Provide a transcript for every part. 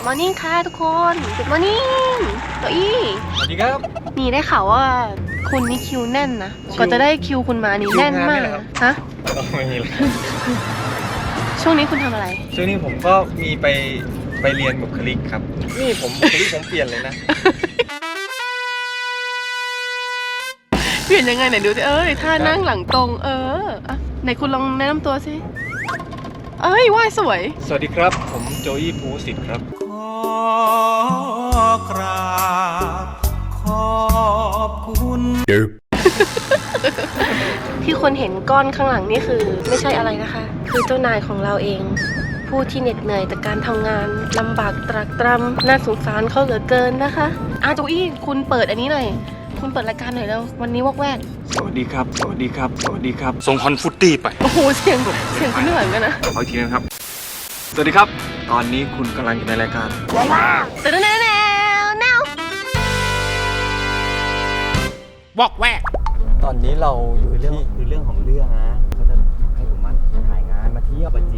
Good morning ค่ะทุกคน Good morning โตัวอี้สวัสดีครับ นี่ได้ข่าวว่าคุณนี่คิวแน่นนะคิวกว่อนจะได้คิวคุณมานี่คิวแน่นงานมาเนี่กยเหรอ ฮะไม่มีเลยช่วงนี้คุณทำอะไร ช่วงนี้ผมก็มีไปไปเรียนบุคลิกครับ นี่ผมบุคลิกผมเปลี่ยนเลยนะ เปลี่ยนยังไงไหนดูสิเอ้ยท่านั่งหลังตรง เอออะไหนคุณลองแนะนำตัวสิ เอ้ยว่ายสวย สวัสดีครับ ผมโจยี่ภูสิทธิ์ครับข อกราบขอบคุณที่คนเห็นก้อนข้างหลังนี่คือ ไม่ใช่อะไรนะคะ คือเจ้านายของเราเอง ผู้ที่เหน็ดเหนื่อยจากการทำงานลำบากตรากตรำน่าสงสารเขาเหลือเกินนะคะอาโจอี้คุณเปิดอันนี้หน่อยคุณเปิดรายการหน่อยแล้ววันนี้วอกแวกสวัสดีครับ สวัสดีครับ สวัสดีครับ ส่งฮอนฟุตตี้ไป โอ้โห เสียงเสียงคุณเหนื่อยเหมือนกันนะขออีกทีนะครับ สวัสดีครับ ตอนนี้คุณกำลังอยู่ในรายการแต่แน่แน่แนวบอกแวกตอนนี้เราอยู่คือเรื่องที่คือเรื่องของเรื่องนะเขาจะให้ผมมาถ่ายงานมาเที่ยวประจี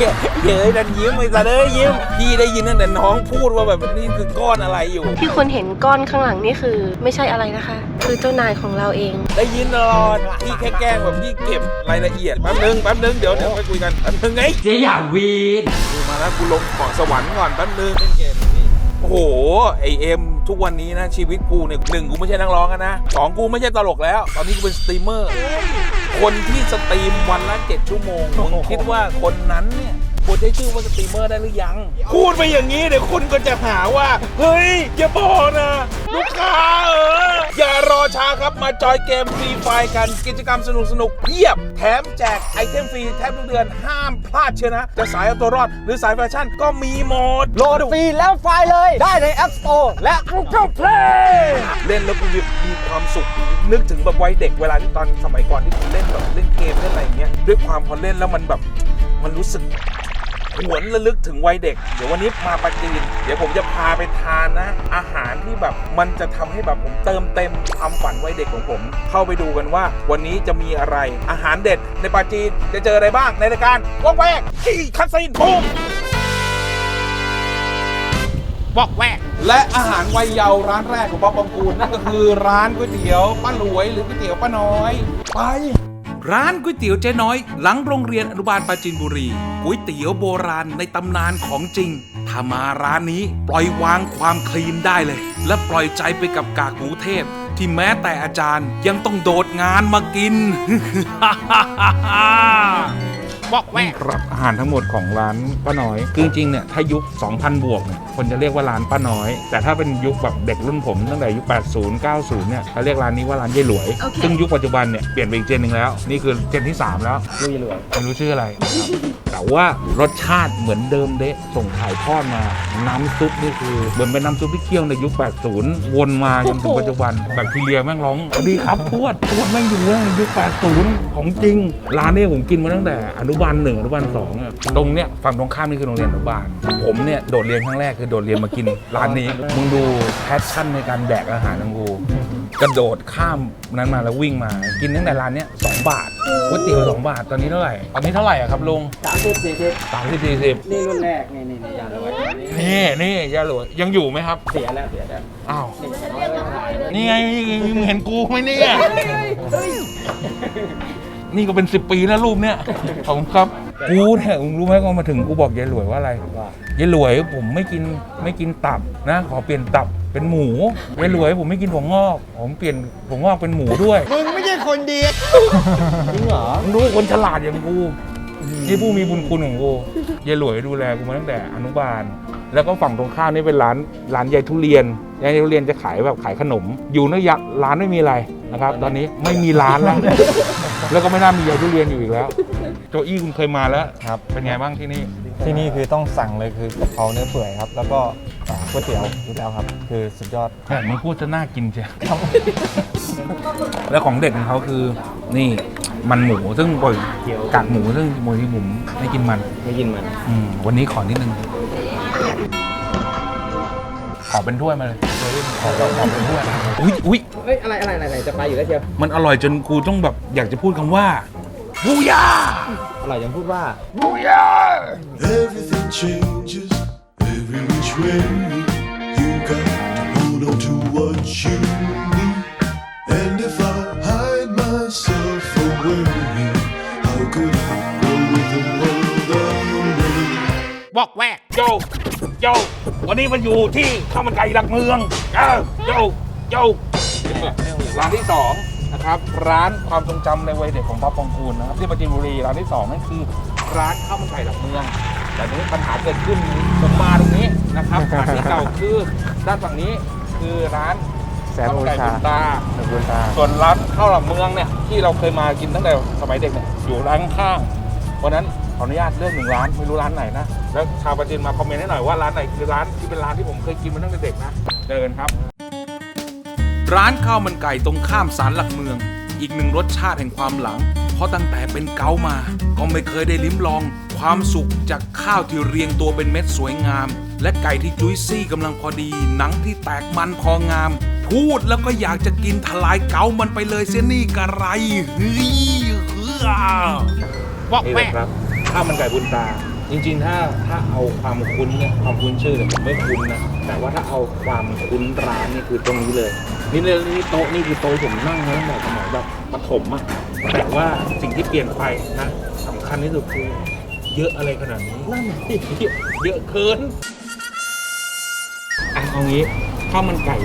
เหี้ยเย้ยดันยิ้มไอ้สัตว์เอ้ยยิ้มพี่ได้ยินตั้งแต่น้องพูดว่าแบบนี่คือก้อนอะไรอยู่ ที่คนเห็นก้อนข้างหลังนี่คือ ไม่ใช่อะไรนะคะ คือเจ้านายของเราเอง ได้ยินตลอดพี่แค่แกล้งแบบพี่เก็บรายละเอียดแป๊บนึงแป๊บนึงเดี๋ยวเดี๋ยวไปคุยกันแป๊บนึงไงเจ๊อย่าวีนดูมาแล้วกูลงเกาะสวรรค์ก่อนแป๊บนึงเล่นเกมนี่โอ้โหไอเอ็ม ทุกวันนี้นะชีวิตกูเนี่ยหนึ่งกูไม่ใช่นักร้องนะสองกูไม่ใช่ตลกแล้ว ตอนนี้กูเป็นสตรีมเมอร์คนที่สตรีมวันละเจ็ดชั่วโมงมึงคิดว่าคนนั้นเนี่ย ควรใช้ชื่อว่าสตรีมเมอร์ได้หรือยัง พูดไปอย่างนี้เดี๋ยวคนก็จะหาว่า เฮ้ยอย่าบอกนะ ลูกค้าเอออย่ารอช้าครับมาจอยเกมฟรีไฟล์กันกิจกรรมสนุกสนุกๆเพียบ แถมแจกไอเทมฟรีแทบทุกเดือนห้ามพลาดเชียวนะ จะสายเอาตัวรอดหรือสายแฟชั่นก็มีหมดโหลดฟรีแล้วไฟล์เลยได้ใน App Store และ Google Play เล่นแล้วกูมีมีความสุข นึกถึงแบบวัยเด็กเวลาที่ตอนสมัยก่อนที่ผมเล่นแบบเล่นเกมเล่นอะไรอย่างเงี้ยด้วยความพอเล่นแล้วมันแบบมันรู้สึก หวนระลึกถึงวัยเด็ก เดี๋ยววันนี้มาปาจีน เดี๋ยวผมจะพาไปทานนะ อาหารที่แบบมันจะทำให้แบบผมเติมเต็มความฝันวัยเด็กของผม เข้าไปดูกันว่า วันนี้จะมีอะไรอาหารเด็ดในปาจีนจะเจออะไรบ้างในรายการวอกแวกที่คัสซินบูมบอกแวกและอาหารวัยเยาว์ร้านแรกของป๊อปปองกูลนั่นก็คือร้านก๋วยเตี๋ยวป้าหลวยหรือก๋วยเตี๋ยวป้าน้อย ไป ร้านก๋วยเตี๋ยวเจ๊น้อย หลังโรงเรียนอนุบาลปราจินบุรีก๋วยเตี๋ยวโบราณในตำนานของจริง ถ้ามาร้านนี้ปล่อยวางความคลีนได้เลย และปล่อยใจไปกับกากหมูเทพ ที่แม้แต่อาจารย์ยังต้องโดดงานมากิน บอกแวกครับอาหารทั้งหมดของร้านป้าน้อยคือจริงๆเนี่ยถ้ายุค 2,000 บวกเนี่ยคนจะเรียกว่าร้านป้าน้อย แต่ถ้าเป็นยุคแบบเด็กรุ่นผมตั้งแต่ยุค 80 90 เนี่ยเขาเรียกร้านนี้ว่าร้านยายหลวย ซึ่งยุคปัจจุบันเนี่ยเปลี่ยนไปอีกเจนหนึ่งแล้ว นี่คือเจนที่ 3 แล้วลุยรวยไม่รู้ชื่ออะไรนะครับแต่ว่ารสชาติเหมือนเดิมเดะส่งถ่ายทอดมา น้ำซุปนี่คือเหมือนเป็นน้ำซุปที่เคี่ยวในยุค 80 วนมาจนถึงปัจจุบันแบคทีเรียแม่งร้องสวัสดีครับทวดทวดแม่งอยู่ในยุค 80 ของจริงร้านนี้ผมกินมาตั้งแต่อนุบาลหนึ่งอนุบาลสองอะตรงเนี้ยฝั่งตรงข้ามนี่คือโรงเรียนอนุบาล ผมเนี่ยโดดเรียนครั้งแรกคือโดดเรียนมากิน ร้านนี้ มึงดูแพชชั่นในการแดกอาหารของกูกระโดดข้ามนั้นมาแล้ววิ่งมา กินตั้งแต่ร้านเนี้ยสองบาทก๋วยเตี๋ยวสองบาทตอนนี้เท่าไหร่ตอนนี้เท่าไหร่อะครับลุงสามสิบสี่สิบสามสิบสี่สิบนี่รุ่นแรกนี่นี่นี่ยาลวยนี่นี่ยาหลวยยังอยู่ไหมครับเสียแล้วเสียแล้วอ้าวนี่ไงมึงเห็นกูไหมเนี่ย นี่ก็เป็นสิบปีแล้วรูปเนี่ยขอบคุณครับ กูเนี่ยมึงรู้ไหมว่ามาถึงกูบอกยายหลวยว่าอะไรว่ายายหลวยผมไม่กินไม่กินตับนะ ขอเปลี่ยนตับเป็นหมูยายหลวยผมไม่กินถั่วงอกผมเปลี่ยนถั่วงอกเป็นหมูด้วย มึงไม่ใช่คนดี จริงเหรอ มึงรู้คนฉลาดอย่างกูนี่ผู้มีบุญคุณของกูยายหลวยดูแลกูมาตั้งแต่อนุบาล แล้วก็ฝั่งตรงข้ามนี่เป็นร้านร้านยายทุเรียนยายทุเรียนจะขายแบบขายขนม อยู่ในยักร้านไม่มีอะไร นะครับ ตอนนี้ไม่มีร้านแล้ว แล้วก็ไม่น่ามียายทุเรียนอยู่อีกแล้ว โจอี้คุณเคยมาแล้ว ครับ เป็นไงบ้างที่นี่ ที่นี่คือต้องสั่งเลยคือกะเพราเนื้อเปื่อยครับ แล้วก็อ่าก๋วยเตี๋ยวอยู่แล้วครับ คือสุดยอดแหมมึงพูดจะน่ากินเชียวแล้วของเด็ดของเขาคือ นี่มันหมูซึ่งปล่อยกากหมูซึ่งมวยที่ผมไม่กินมัน ไม่กินมัน อืมวันนี้ขอนิดนึง ขอเป็นถ้วยมาเลยโดยที่ผ ขอแบบขอเป็นเพื่อนอุ้ยอุ้ยเฮ้ยอะไรอะไรอะไรจะไปอยู่แล้วเชียวมันอร่อยจนกูต้องแบบอยากจะพูดคำว่าบูยาอร่อยยังพูดว่า บูยา Everything changes every which way. You got to hold on to what you need. And if I hide myself away, how could I grow with the world away? บอกแวกโย โยวันนี้มันอยู่ที่ข้าวมันไก่หลักเมืองเออโยโยร้านที่สองนะครับ ร้านความทรงจำในวัยเด็กของพ่อปองกูลนะครับที่ปราจีนบุรีร้านที่สองนั่นคือ ร้านข้าวมันไก่หลักเมือง แต่นี้ปัญหาเกิดขึ้นตรงมาตรงนี้นะครับร้านที่เก่าคือด้านฝั่งนี้คือร้านแสนข้าวมันบูไก่ชาบุญตาแสนบูชาส่วนร้านข้าวหลักเมืองเนี่ยที่เราเคยมากินตั้งแต่สมัยเด็กเนี่ยอยู่ร้านข้างๆวันนั้นข ออนุญาตเลื่อกหนึ่งร้านไม่รู้ร้านไหนนะ แล้วชาวประจินมาคอมเมนต์ให้หน่อยว่าร้านไหนคือร้านที่เป็นร้านที่ผมเคยกินมาตั้งแต่เด็กนะเดินครับ ร้านข้าวมันไก่ตรงข้ามศาลหลักเมือง อีกหนึ่งรสชาติแห่งความหลัง เพราะตั้งแต่เป็นเกามา ก็ไม่เคยได้ลิ้มลอง ความสุขจากข้าวที่เรียงตัวเป็นเม็ดสวยงาม และไก่ที่จุ้ยซี่กำลังพอดี หนังที่แตกมันพองาม พูดแล้วก็อยากจะกินทลายเกามันไปเลยเสียนี่กระไรเฮ้ยเฮือบอกนี่ ข้าวมันไก่บุญตา จริงๆ ถ้าถ้าเอาความคุ้นเนี่ยความคุ้นชื่อเนี่ยผมไม่คุ้นนะแต่ว่าถ้าเอาความคุ้นร้านนี่คือตรงนี้เลย นี่เลยนี่โต๊ะนี่คือโต๊ะผมนั่งมาตั้งแต่สมัยแบบปฐมอะแต่ว่าสิ่งที่เปลี่ยนไปนะสำคัญที่สุดคือเยอะอะไรขนาดนี้นั่นเยอะเกินอะเอางี้ข้าวมันไก่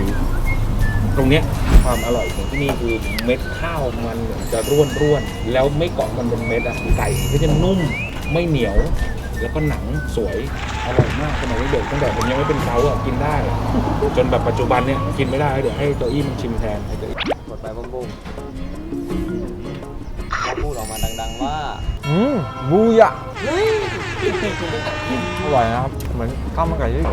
ตรงเนี้ยความอร่อยของที่นี่คือเม็ดข้าวมันจะร่วนร่วนๆแล้วไม่เกาะกันเป็นเม็ดอะไก่ก็จะนุ่ม ไม่เหนียว แล้วก็หนังสวยอร่อยมากสมัยเด็กๆตั้งแต่ผมยังไม่เป็นเขาอะกินได้ จนแบบปัจจุบันเนี่ยกินไม่ได้เดี๋ยวให้โจอี้มันชิมแทนให้โจอี้กดไปบุ้งบุ้งแล้วพูดออกมาดังๆว่าอืมบูยะอร่อยนะครับ เหมือนข้าวมันไก่ที่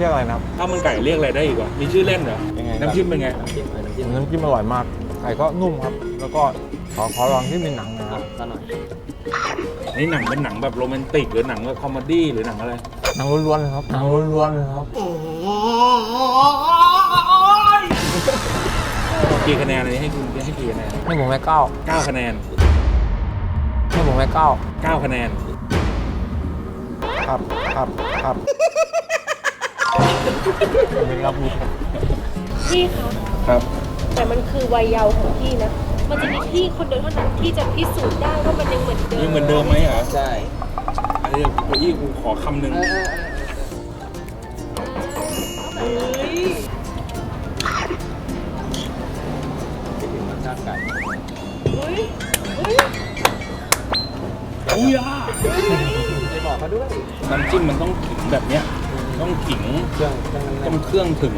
เรียกอะไรนะครับ ข้าวมันไก่เรียกอะไรได้อีกวะมีชื่อเล่นเหรอยังไงน้ำจิ้มเป็นไง น้ำจิ้มเออน้ำจิ้มน้ำจิ้มอร่อยมาก ไก่ก็นุ่มครับ แล้วก็ขอขอลองที่มีหนังนะครับซะหน่อย นี่หนังเป็นหนังแบบโรแมนติกหรือหนังแบบคอมเมดี้หรือหนังอะไร หนังล้วนๆเลยครับหนังล้วนๆเลยครับกี่คะแนนอันนี้ให้คุณให้กี่คะแนนให้ผมให้เก้าเก้าคะแนนให้ผมให้เก้าเก้าคะแนน ครับครับครับเป็นรับมีครับพี่คะครับ แต่มันคือวัยเยาว์ของพี่นะ มันจะมีพี่คนเดียวเท่านั้นที่จะพิสูจน์ได้ว่ามันยังเหมือนเดิมยังเหมือนเดิมไหมเหรอใช่อันนี้กูยี่กูขอคำหนึ่งเออเออเออเฮ้ยคิดถึงรสชาติไก่เฮ้ยเฮ้ยอุ้ยอะไปบอกเขาด้วยน้ำจิ้มมันต้องขิงแบบเนี้ยต้องขิงเครื่องเครื่องแน่ต้อนงเครื่องถึง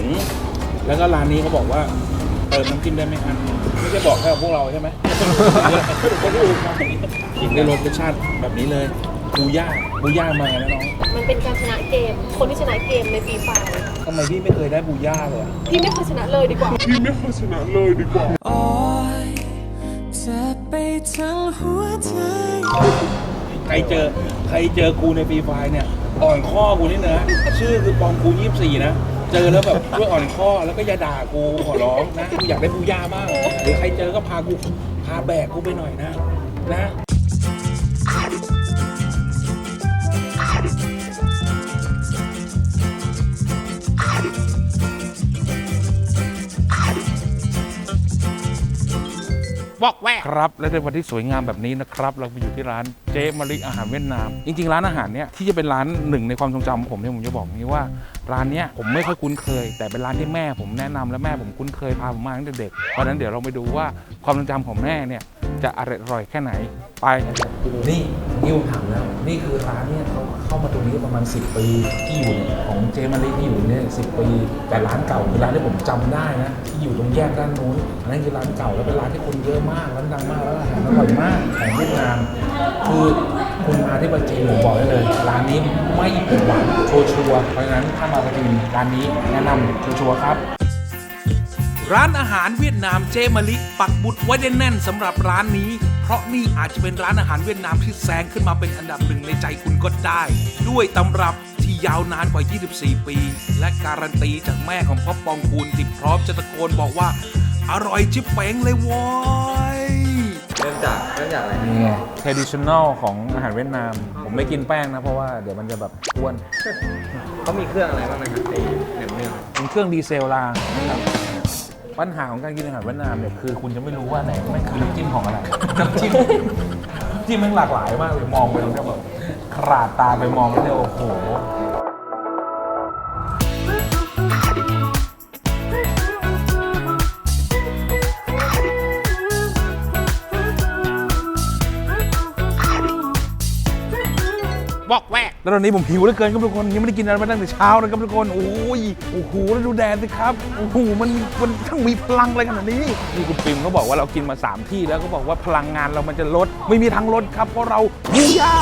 แล้วก็ร้านนี้เขาบอกว่า เติมน้ำจิ้มได้ไหมอันไม่ใช่บอกแค่พวกเราใช่ไหมคนอื่นมาขิงได้รสชาติแบบนี้เลยบูย่าบูย่ามาแล้วน้องมันเป็นการชนะเกม คนที่ชนะเกมในปีฝ่ายทำไมพี่ไม่เคยได้บูย่าเลยอะพี่ไม่เคยชนะเลยดีกว่าใครเจอใครเจอกูในฟรีไฟล์เนี่ยอ่อนข้อกูนี่นะชื่อคือปองกูยี่สี่นะ เจอแล้วแบบช่วยอ่อนข้อแล้วก็อย่าด่ากูขอร้องนะกูอยากได้บูย่ามากหรือใครเจอก็พากูพาแบกกูไปหน่อยนะนะ วอกแวกครับและในวันที่สวยงามแบบนี้นะครับเราไปอยู่ที่ร้านเจ๊มะลิอาหารเวียดนาม จริง ๆ ร้านอาหารเนี้ยที่จะเป็นร้านหนึ่งในความทรงจำของผมเนี่ยผมจะบอกนี้ว่าร้านเนี้ยผมไม่ค่อยคุ้นเคย แต่เป็นร้านที่แม่ผมแนะนำและแม่ผมคุ้นเคยพาผมมาตั้งแต่เด็กเพราะฉะนั้นเดี๋ยวเราไปดูว่าความทรงจำของแม่เนี่ย จะอร่อยแค่ไหนไป นี่นี่ผมถามแล้ว นี่คือร้านเนี่ยเขาเข้ามาตรงนี้ประมาณ 10 ปีที่อยู่ของเจมะลิที่อยู่เนี่ยสิปี แต่ร้านเก่าคือร้านที่ผมจำได้นะที่อยู่ตรงแยกด้านนู้นอันนั้นคือร้านเก่าแล้วเป็นร้านที่คนเยอะมากร้านดังมากแล้วอาหารอร่อยมากของเวียดนามคือคุณมาที่ประจีนผมบอกได้เลยร้านนี้ไม่ผิดหวังชัวร์ๆเพราะฉะนั้นถ้ามาประจีนร้านนี้แนะนำชัวร์ๆครับ ร้านอาหารเวียดนามเจมะลิ ปักบุตรไว้ได้แน่นสำหรับร้านนี้ เพราะนี่อาจจะเป็นร้านอาหารเวียดนามที่แซงขึ้นมาเป็นอันดับหนึ่งในใจคุณก็ได้ ด้วยตำรับที่ที่ยาวนานกว่า 24 ปี และการันตีจากแม่ของพ่อปองคูณที่พร้อมจะตะโกนบอกว่า อร่อยชิบเป๋งเลยโว้ยเริ่มจากเริ่มจากอะไรนี่ไง traditional ของอาหารเวียดนาม ผมไม่กินแป้งนะ เพราะว่าเดี๋ยวมันจะแบบอ้วนเขามีเครื่องอะไรบ้างนะครับไอ้แหนมเนืองเป็นเครื่องดีเซลรางนะครับ ปัญหาของการกินอาหารเวียดนามเนี่ยคือคุณจะไม่รู้ว่าไหนแม่งคือน้ำจิ้มของอะไรน้ำจิ้มจิ้มมันหลากหลายมากเลยมองไปแล้วก็แบบขราดตาไปมองแล้วเนี่ยโอ้โหบอกแวก แล้วตอนนี้ผมหิวเหลือเกินครับทุกคนยังไม่ได้กินอะไรมาตั้งแต่เช้านะครับทุกคนโอ้ยโอ้โหแล้วดูแดดสิครับโอ้โหมันมันทั้งมีพลังอะไรขนาดนี้นี่คุณปิมเขาบอกว่าเรากินมา 3 ที่แล้วก็บอกว่าพลังงานเรามันจะลด ไม่มีทางลดครับเพราะเราบูย่า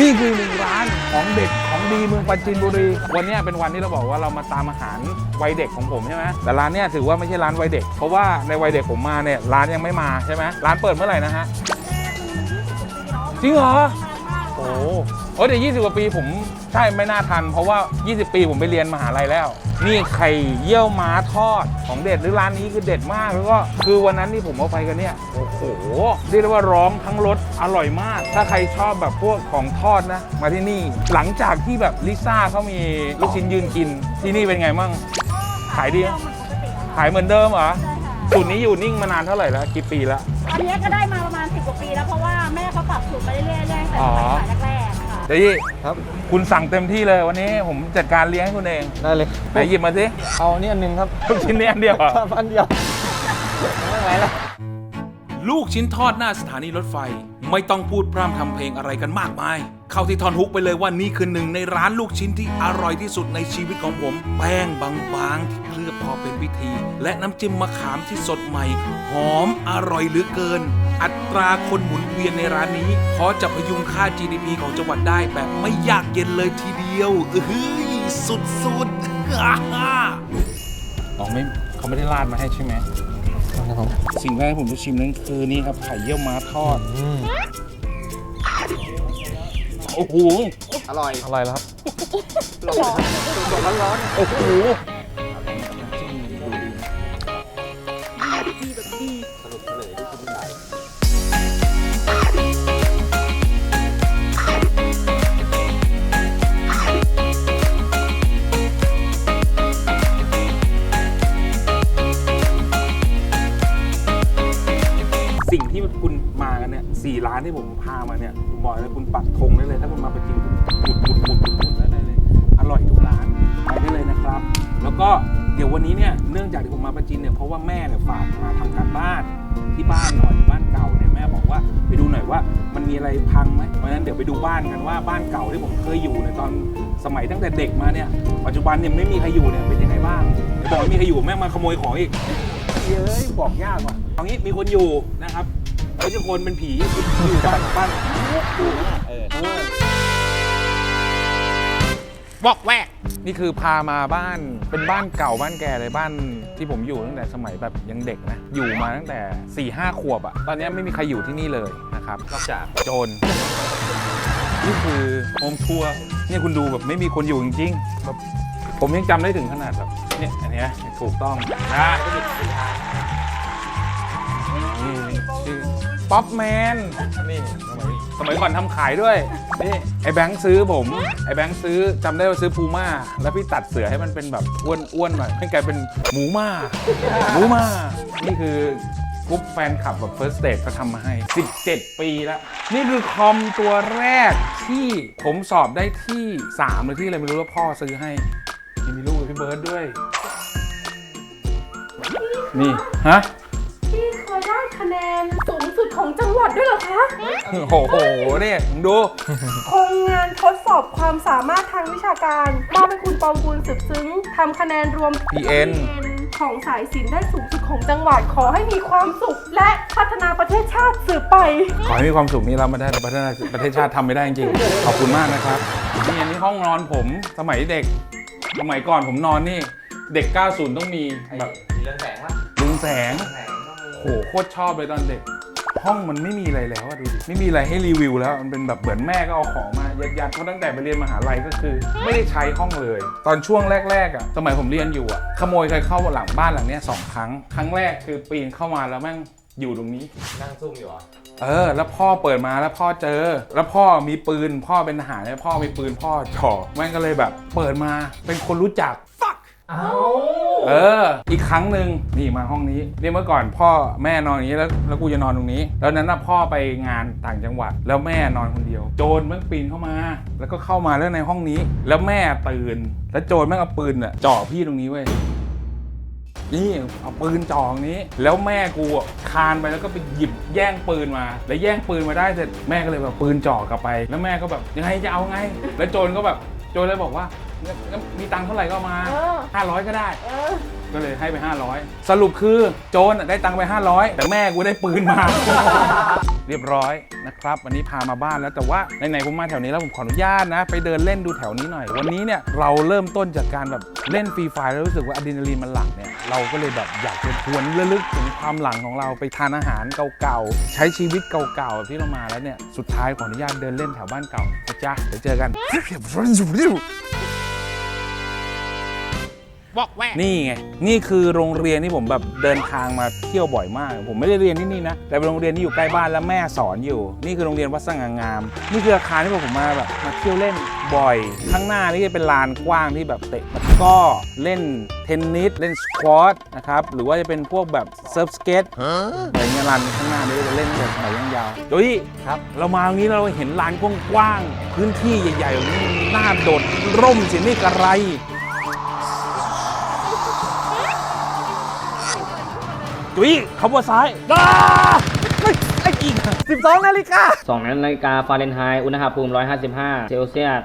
นี่คือหนึ่งร้านของเด็กของดีเมืองปราจีนบุรีวันนี้เป็นวันที่เราบอกว่าเรามาตามอาหารวัยเด็กของผมใช่ไหมแต่ร้านเนี้ยถือว่าไม่ใช่ร้านวัยเด็ก เพราะว่าในวัยเด็กผมมาเนี่ยร้านยังไม่มาใช่ไหมร้านเปิดเมื่อไหร่นะฮะจริงเหรอโอ้ โหเออเดี๋ยว20 กว่าปีผมใช่ไม่น่าทัน เพราะว่า 20 ปีผมไปเรียนมหาลัยแล้ว นี่ไข่เยี่ยวม้าทอดของเด็ดหรือร้านนี้คือเด็ดมากแล้วก็คือวันนั้นที่ผมเอาไปกันเนี่ยโอ้โหเรียกได้ว่าร้องทั้งรสอร่อยมาก ถ้าใครชอบแบบพวกของทอดนะ มาที่นี่หลังจากที่แบบลิซ่าเขามีลูกชิ้นยืนกินที่นี่เป็นไงมั่ง ขายดีไหม ขายเหมือนเดิมเหรอสูตรนี้อยู่นิ่งมานานเท่าไหร่แล้วกี่ปีแล้ว อันนี้ก็ได้มาประมาณ10กว่าปีแล้วเพราะว่าแม่เขาปรับสูตรไปเรื่อยๆเรื่อยๆตั้งแต่อ๋อสมัยขายแรกๆค่ะ เดี๋ยวยี่ครับ คุณสั่งเต็มที่เลยวันนี้ผมจัดการเลี้ยงให้คุณเองได้เลย ไหนหยิบมาสิเอานี่อันหนึงครับลูกชิ้นนี้อันเดียวเหรอครับอันเดียวไม่ไหวแล้วลูกชิ้นทอดหน้าสถานีรถไฟ ไม่ต้องพูดพร่ำทำเพลงอะไรกันมากมาย เข้าที่ทอนฮุกไปเลยว่านี่คือหนึ่งในร้านลูกชิ้นที่อร่อยที่สุดในชีวิตของผม แป้งบางๆที่เคลือบพอเป็นพิธี และน้ำจิ้มมะขามที่สดใหม่ หอมอร่อยเหลือเกิน อัตราคนหมุนเวียนในร้านนี้พอจะพยุงค่า GDP ของจังหวัดได้แบบไม่ยากเย็นเลยทีเดียวเอ้ยสุดๆอ๋อไม่เขาไม่ได้ราดมาให้ใช่ไหมสิ่งแรกที่ผมจะชิมนั่นคือนี่ครับไข่เยี่ยวม้าทอดโอ้โหอร่อยอะไรแล้วครับร้อนโอ้โห เด็กมาเนี่ยปัจจุบันเนี่ยไม่มีใครอยู่เนี่ยเป็นยังไงบ้างเดี๋ยวบอกว่ามีใครอยู่แม่งมาขโมยของอีกเย้ยบอกยากว่ะเอางี้มีคนอยู่นะครับไม่ใช่คนเป็นผีอยู่บ้านบ้านอยู่เออบอกแวกนี่คือพามาบ้านเป็นบ้านเก่าบ้านแก่เลยบ้านที่ผมอยู่ตั้งแต่สมัยแบบยังเด็กนะ อยู่มาตั้งแต่4ี่ห้าขวบอะตอนนี้ไม่มีใครอยู่ที่นี่เลยนะครับนอกจากโจร นี่คือโฮมทัวร์เนี่ยคุณดูแบบไม่มีคนอยู่จริงๆแบบผมยังจำได้ถึงขนาดแบบเนี่ยอันเนี้ยถูกต้องนะนี่ชื่อป๊อปแมนนี่สมัยสมัยก่อนทำขายด้วยนี่ไอ้แบงค์ซื้อผม ไอ้แบงค์ซื้อจำได้ว่าซื้อพูม่าแล้วพี่ตัดเสือให้มันเป็นแบบอ้วนๆหน่อยให้กลายเป็นหมูม่าหมูม่านี่คือ กรุ๊ปแฟนคลับแบบ First State เขาทำมาให้ 17 ปีแล้ว นี่คือคอมตัวแรกที่ผมสอบได้ที่ 3 หรือที่อะไรไม่รู้ว่าพ่อซื้อให้นี่มีลูกกับพี่เบิร์ดด้วย นี่ ฮะ พี่เคยได้คะแนนสูงสุดของจังหวัดด้วยเหรอคะ โอ้โหเนี่ยมึงดู โครงงานทดสอบความสามารถทางวิชาการมอบให้คุณปองกูลสืบซึ้งทำคะแนนรวม PN ของสายสินได้สูงสุดของจังหวัดขอให้มีความสุข และพัฒนาประเทศชาติสืบไป ขอให้มีความสุขนี่เราไม่ได้ประเทศประเทศชาติทำไม่ได้จริงๆขอบคุณมากนะครับนี่อันนี้ห้องนอนผมสมัยเด็ก สมัยก่อนผมนอนนี่ เด็ก 90 ต้องมีแบบมีเรื่องแสงวะดึงแสง แสงต้องมี โหโคตรชอบเลยตอนเด็ก หห้องมันไม่มีอะไรแล้วอะดูดิไม่มีอะไรให้รีวิวแล้ว มันเป็นแบบเหมือนแม่ก็เอาของมายัดยัดเพราะตั้งแต่ไปเรียนมหาลัยก็คือ ไม่ได้ใช้ห้องเลย ตอนช่วงแรกๆอะสมัยผมเรียนอยู่อะขโมยเคยเข้าหลังบ้านหลังเนี้ยสองครั้ง ครั้งแรกคือปีนเข้ามาแล้วแม่งอยู่ตรงนี้ นั่งซุ่มอยู่เหรอเออ แล้วพ่อเปิดมาแล้วพ่อเจอ แล้วพ่อมีปืน พ่อเป็นทหารเนี่ยพ่อมีปืนพ่อจ่อแม่งก็เลยแบบ เปิดมาเป็นคนรู้จักเอ เออ อีกครั้งหนึ่งนี่มาห้องนี้เนี่ยเมื่อก่อนพ่อแม่นอนอย่างนี้แล้วแล้วกูจะนอนตรงนี้ แล้วนั้นน่ะพ่อไปงานต่างจังหวัด แล้วแม่นอนคนเดียว โจรแม่งปีนเข้ามา แล้วก็เข้ามาแล้วในห้องนี้ แล้วแม่ตื่น แล้วโจรแม่งเอาปืนอะจ่อพี่ตรงนี้เว้ยนี่เอาปืนจ่อตรงนี้ แล้วแม่กูอะคานไปแล้วก็ไปหยิบแย่งปืนมา แล้วแย่งปืนมาได้เสร็จแม่ก็เลยแบบปืนจ่อกลับไป แล้วแม่ก็แบบยังไงจะเอาไง แล้วโจรก็แบบโจรเลยบอกว่า งั้นงั้นมีตังค์เท่าไหร่ก็เอามา เออ 500 ก็ได้ เออ ก็เลยให้ไป 500 สรุปคือโจรน่ะได้ตังค์ไป 500 แต่แม่กูได้ปืนมา เรียบร้อยนะครับ วันนี้พามาบ้านแล้วแต่ว่าไหนๆผมมาแถวนี้แล้วผมขออนุญาตนะ ไปเดินเล่นดูแถวนี้หน่อย วันนี้เนี่ยเราเริ่มต้นจากการแบบเล่นฟรีไฟแล้วรู้สึกว่าอะดรีนาลีนมันหลั่งเนี่ยเราก็เลยแบบอยากจะทวนระลึกถึงความหลังของเราไปทานอาหารเก่าๆใช้ชีวิตเก่าๆแบบที่เรามาแล้วเนี่ยสุดท้ายขออนุญาตเดินเล่นแถวบ้านเก่านะจ๊ะเดี๋ยวเจอกัน บอกแวกนี่ไง นี่คือโรงเรียนที่ผมแบบเดินทางมาเที่ยวบ่อยมาก ผมไม่ได้เรียนที่นี่นะ แต่เป็นโรงเรียนที่อยู่ใกล้บ้านแล้วแม่สอนอยู่ นี่คือโรงเรียนวัดสง่างาม นี่คืออาคารที่ผมมาแบบมาเที่ยวเล่นบ่อย ข้างหน้านี่จะเป็นลานกว้างที่แบบเตะตะกร้อเล่นเทนนิสเล่นสควอตนะครับ หรือว่าจะเป็นพวกแบบเซิร์ฟสเก็ตอะไรเงี้ยลานข้างหน้านี่จะเล่นแบบสมัยยาวๆโดยครับเรามาตรงนี้เราเห็นลานกว้างๆพื้นที่ใหญ่ๆแบบนี้น่าโดดร่มสินี่กระไร จุ้ยเขาบนซ้ายด้าไม่ไอ้อีก12นาฬิกา2นาฬิกาฟาเรนไฮต์อุณหภูมิ 155 เซลเซียส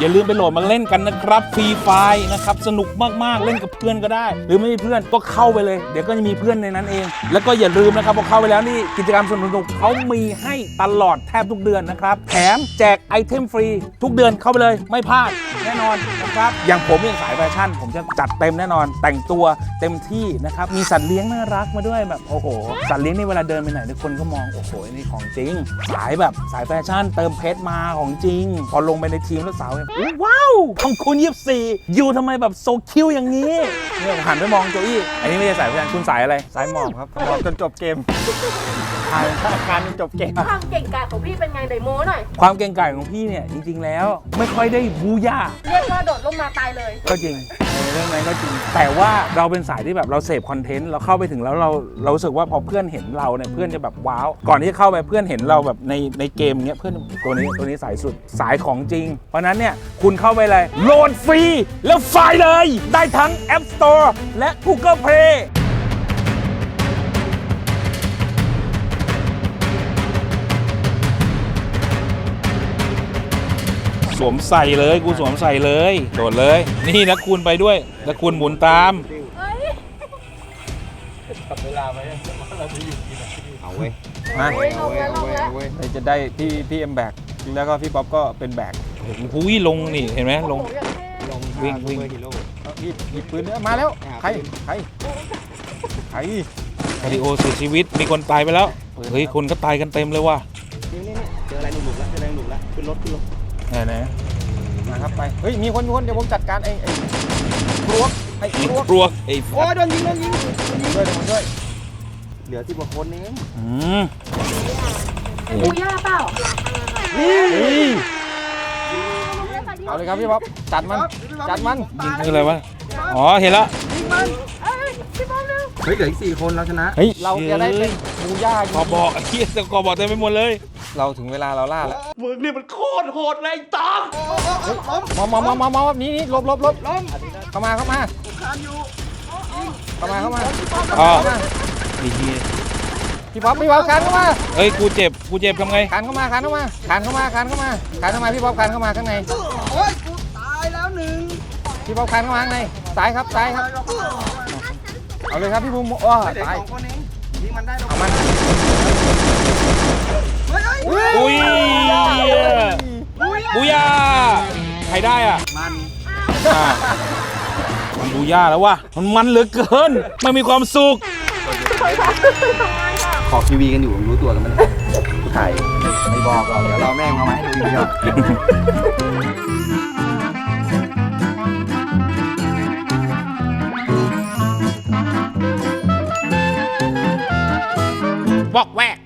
อย่าลืมไปโหลดมาเล่นกันนะครับฟรีไฟนะครับ สนุกมากๆ เล่นกับเพื่อนก็ได้ หรือไม่มีเพื่อนก็เข้าไปเลย เดี๋ยวก็จะมีเพื่อนในนั้นเอง แล้วก็อย่าลืมนะครับพอเข้าไปแล้วนี่กิจกรรมสนุกๆเขามีให้ตลอดแทบทุกเดือนนะครับ แถมแจกไอเทมฟรีทุกเดือนเข้าไปเลยไม่พลาด แน่นอนนะครับ อย่างผมอย่างสายแฟชั่น ผมจะจัดเต็มแน่นอน แต่งตัวเต็มที่นะครับ มีสัตว์เลี้ยงน่ารักมาด้วยแบบโอ้โห สัตว์เลี้ยงนี่เวลาเดินไปไหนทุกคนก็มองโอ้โหนี่ของจริง สายแบบสายแฟชั่น เติมเพชรมาของจริง พอลงไปในทีมแล้วสาวแบบอุ๊ยว้าวของคุณยี่สี่อยู่ทำไมแบบโซคิวอย่างนี้เนี่ยหันไปมองโจอี้อันนี้ไม่ใช่สายแฟชั่นคุณสายอะไรสายหมอบครับหมอบจนจบเกมถ่ายอาการจนจบเกม ความเก่งกาจของพี่เป็นไงไหนโม้หน่อย ความเก่งกาจของพี่เนี่ยจริง ๆ แล้ว ไม่ค่อยได้บูย่าเรียกว่าโดดลงมาตายเลย ก็จริงในเรื่องนั้นก็จริง แต่ว่าเราเป็นสายที่แบบเราเสพคอนเทนต์เราเข้าไปถึงแล้วเราเรารู้สึกว่าพอเพื่อนเห็นเราเนี่ยเพื่อนจะแบบว้าว ก่อนที่จะเข้าไปเพื่อนเห็นเราแบบในในเกมเงี้ยเพื่อนตัวนี้ตัวนี้สายสุดสายของจริง เพราะนั้นเนี่ยคุณเข้าไปเลยโหลดฟรีแล้วไฟล์เลย ได้ทั้ง App Store และ Google Play สวมใส่เลยกูสวมใส่เลย โดดเลย นี่นะคุณไปด้วยแล้วคุณหมุนตามเอาเว้ยมาเฮ้ยลงแล้วลงแล้วเว้ยจะได้พี่พี่เอ็มแบกแล้วก็พี่ป๊อปก็เป็นแบกหูยลงนี่เห็นไหมลงวิ่งวิ่งเอาพี่หยิบปืนเนี่ยมาแล้วใครใครใครคาริโอเสียชีวิตมีคนตายไปแล้วเฮ้ยคนก็ตายกันเต็มเลยว่ะนี่นี่นี่เจออะไรหนุกๆแล้วเจออะไรหนุกๆแล้วขึ้นรถขึ้นรถ ไหนไหนมาครับไป เฮ้ย มีคนมีคนเดี๋ยวผมจัดการเองไอ้กรวกไอ้อีกรวกกรวกไอ้โอ้ยโดนยิงโดนยิงโดนยิงด้วยโดนด้วย เหลือที่บางคนเองอืมบูย่าเปล่าเอาเลยครับพี่ป๊อปจัดมัน จัดมันยิงคืออะไรวะ อ๋อ เห็นแล้วเฮ้ยเหลืออีกสี่คนเราชนะ เฮ้ย เราจะได้เป็นบูย่ากอบอกไอ้เหี้ยแต่กอบอกเต็มไปหมดเลย เราถึงเวลาเราล่าแล้วมึงนี่มันโคตรโหดเลยตองมอมมอมมอมมอมนี่นี่หลบหลบหลบเข้ามาเข้ามาเข้ามาเข้ามาอ๋อเข้ามาไอ้เหี้ยพี่ป๊อปพี่ป๊อปคานเข้ามาเฮ้ยกูเจ็บกูเจ็บทำไงคานเข้ามาคานเข้ามาคานเข้ามาคานเข้ามาคานเข้ามาพี่ป๊อปคานเข้ามาข้างในโอ้ยกูตายแล้วหนึ่งพี่ป๊อปคานเข้ามาข้างในซ้ายครับซ้ายครับเอาเลยครับพี่ภูมิอ้อตายเอามัน อุ้ยบูย่าใครได้อะ มันมันบูย่าแล้วว่ะมันมันเหลือเกิน มันมีความสุขทำไมออกทีวีกันอยู่รู้ตัวกันไหมถ่ายไม่บอกเราเดี๋ยวเราแม่งเอามาให้ดูอีกทีบอกแวก